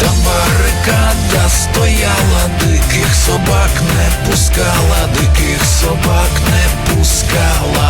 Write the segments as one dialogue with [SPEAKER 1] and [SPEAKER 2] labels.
[SPEAKER 1] там барикада стояла, диких собак не пускала, диких собак не пускала.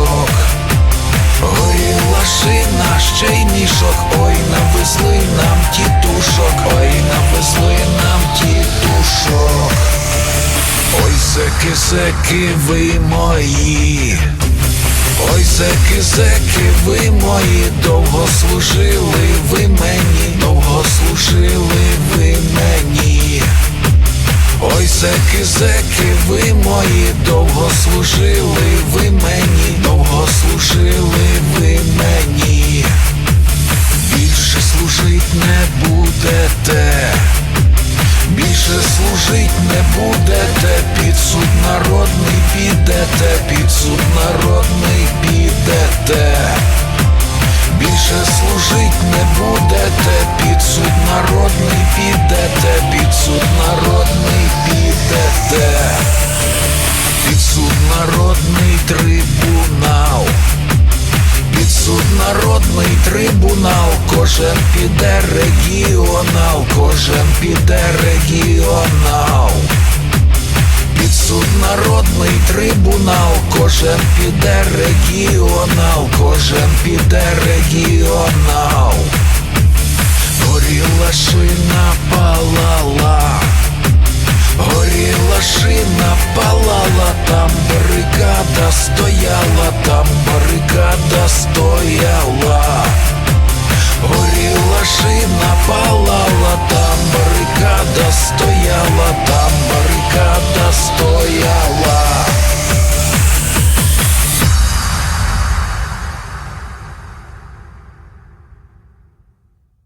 [SPEAKER 1] Ой, зеки, зеки, ви мої. Ой, зеки, зеки, ви мої, довго служили ви мені, довго служили ви мені. Ой, зеки, зеки, ви мої, довго служили ви мені, довго служили ви мені. Більше служить не будете. Служить не будете, під суд народний підете, під суд народний підете. Під суд народний трибунал. Під суд народний трибунал, кожен піде регіонал, кожен піде регіонал. Під суд народний трибунал, кожен піде регіонал, кожен піде регіонал. Горіла шина палала. Горіла шина, палала, там барикада стояла, там барикада стояла. Горіла шина, палала, там барикада стояла, там